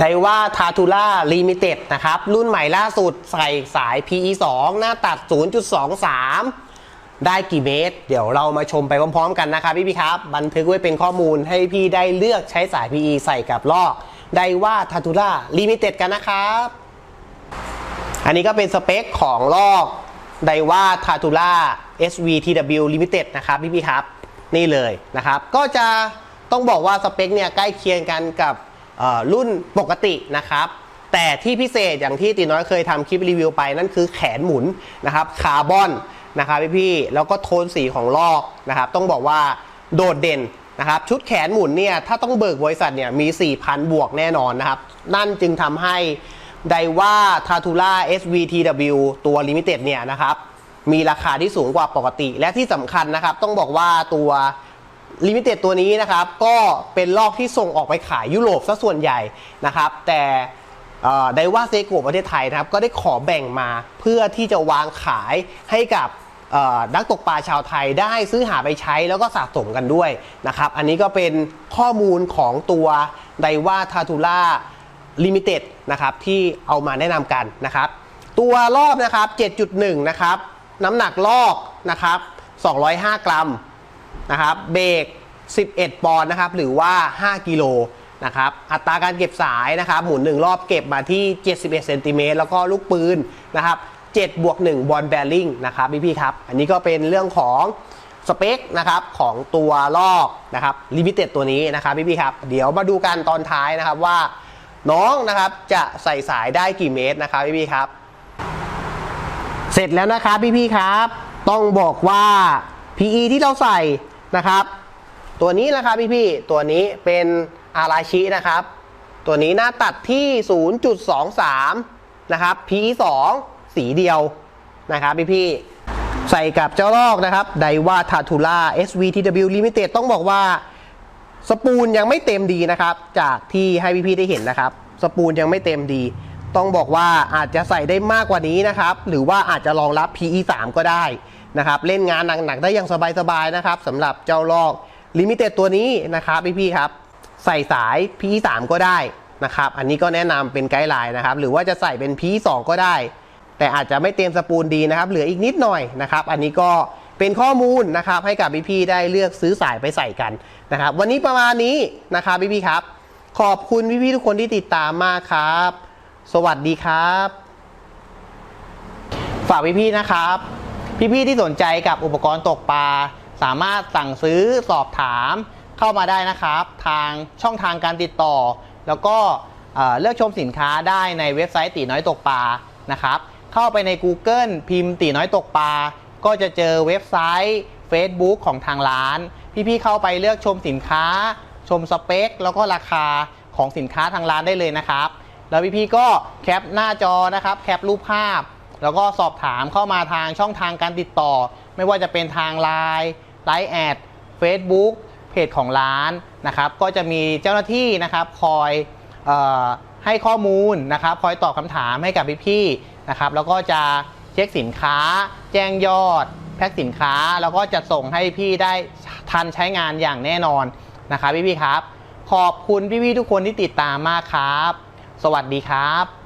ไดว่าทาทูล่าลิมิเต็ดนะครับ รุ่นใหม่ล่าสุดใส่สาย PE 2 หน้าตัด 0.23 ได้กี่เมตร เดี๋ยวเรามาชมไปพร้อมๆกันนะครับพี่พี่ครับ บันทึกไว้เป็นข้อมูลให้พี่ได้เลือกใช้สาย PE ใส่กับลอกไดว่าทาทูล่าลิมิเต็ดกันนะครับ อันนี้ก็เป็นสเปคของลอกไดว่าทาทูล่า SVTW Limited นะครับพี่พี่ครับ นี่เลยนะครับ ก็จะต้องบอกว่าสเปคเนี่ยใกล้เคียงกันกับ รุ่นปกตินะครับแต่ที่พิเศษอย่างที่ตีน้อยเคยทำคลิปรีวิวไปนั่นคือแขนหมุนนะครับคาร์บอนนะครับพี่พี่ๆแล้วก็โทนสีของลอกนะครับต้องบอกว่าโดดเด่นนะครับชุดแขนหมุนเนี่ยถ้าต้องเบิกบริษัทเนี่ยมี 4,000 บวกแน่นอนนะครับนั่นจึงทำให้ไดว่าทาทูล่า SVTW ตัวลิมิเต็ดเนี่ยนะครับมีราคาที่สูงกว่าปกติ และที่สำคัญนะครับต้องบอกว่าตัว ลิมิเต็ดตัวนี้นะครับก็เป็นลอกที่ส่งออกไปขายยุโรปซะส่วนใหญ่นะครับ แต่ไดว่าเซโกประเทศไทยนะครับก็ได้ขอแบ่งมาเพื่อที่จะวางขายให้กับนักตกปลาชาวไทยได้ซื้อหาไปใช้แล้วก็สะสมกันด้วยนะครับ อันนี้ก็เป็นข้อมูลของตัวไดว่าทาทูล่าลิมิเต็ดนะครับที่เอามาแนะนำกันนะครับ ตัวรอบนะครับ 7.1 นะครับ น้ำหนักลอกนะครับ 205 กรัม นะครับเบรก 11 ปอนด์นะครับหรือว่า 5 กิโลนะครับอัตราการเก็บสายนะครับหมุน 1 รอบเก็บมาที่ 71เซนติเมตรแล้วก็ลูกปืนนะครับ7บวก1บอลแบริ่งนะครับพี่ๆครับ อันนี้ก็เป็นเรื่องของสเปคนะครับของตัวลอกนะครับลิมิเต็ดตัวนี้นะครับพี่ๆครับ เดี๋ยวมาดูกันตอนท้ายนะครับว่า น้องนะครับจะใส่สายได้กี่เมตรนะครับพี่ๆครับ เสร็จแล้วนะครับพี่ๆครับ ต้องบอกว่า PE ที่เราใส่ นะครับ ตัวนี้นะครับพี่ๆตัวนี้เป็นอาราชินะครับ ตัวนี้หน้าตัดที่ 0.23 นะครับ PE 2 สีเดียวนะครับพี่ๆใส่กับเจ้าลอกนะครับไดว่าทาทูล่า SVTW Limited ต้องบอกว่า สปูลยังไม่เต็มดีนะครับ จากที่ให้พี่ๆได้เห็นนะครับ สปูลยังไม่เต็มดี ต้องบอกว่าอาจจะใส่ได้มากกว่านี้นะครับ หรือว่าอาจจะรองรับ PE 3 ก็ได้ นะครับเล่นงานหนักๆได้อย่างสบายๆนะครับสำหรับเจ้าลอกลิมิเต็ดตัวนี้นะครับพี่ๆครับ ใส่สาย P3 ก็ได้นะครับอันนี้ก็แนะนำเป็นไกด์ไลน์นะครับหรือว่าจะใส่เป็น P2 ก็ได้ แต่อาจจะไม่เต็มสปูลดีนะครับเหลืออีกนิดหน่อยนะครับอันนี้ก็เป็นข้อมูลนะครับให้กับพี่ๆได้เลือกซื้อสายไปใส่กันนะครับวันนี้ประมาณนี้นะครับพี่ๆครับ ขอบคุณพี่ๆทุกคนที่ติดตามมากครับ สวัสดีครับ ฝากพี่ๆนะครับ พี่ๆที่สนใจกับอุปกรณ์ตกปลา สามารถสั่งซื้อสอบถามเข้ามาได้นะครับ ทางช่องทางการติดต่อ แล้วก็เลือกชมสินค้าได้ในเว็บไซต์ตีน้อยตกปลานะครับ เข้าไปใน Google พิมพ์ตีน้อยตกปลา ก็จะเจอเว็บไซต์ Facebook ของทางร้าน พี่ๆเข้าไปเลือกชมสินค้า ชมสเปค แล้วก็ราคาของสินค้าทางร้านได้เลยนะครับ แล้วพี่ๆก็แคปหน้าจอนะครับ แคปรูปภาพ แล้วก็สอบถามเข้ามาทางช่องทางการติดต่อ ไม่ว่าจะเป็นทาง Line ไลน์แอด Facebook เพจของร้านนะครับ ก็จะมีเจ้าหน้าที่นะครับคอยออให้ข้อมูลนะครับ คอยตอบคำถามให้กับพี่ๆนะครับ แล้วก็จะเช็คสินค้า แจ้งยอด แพ็คสินค้า แล้วก็จะส่งให้พี่ได้ทันใช้งานอย่างแน่นอนนะครับพี่ๆครับ ขอบคุณพี่ๆทุกคนที่ติดตามมากครับ สวัสดีครับ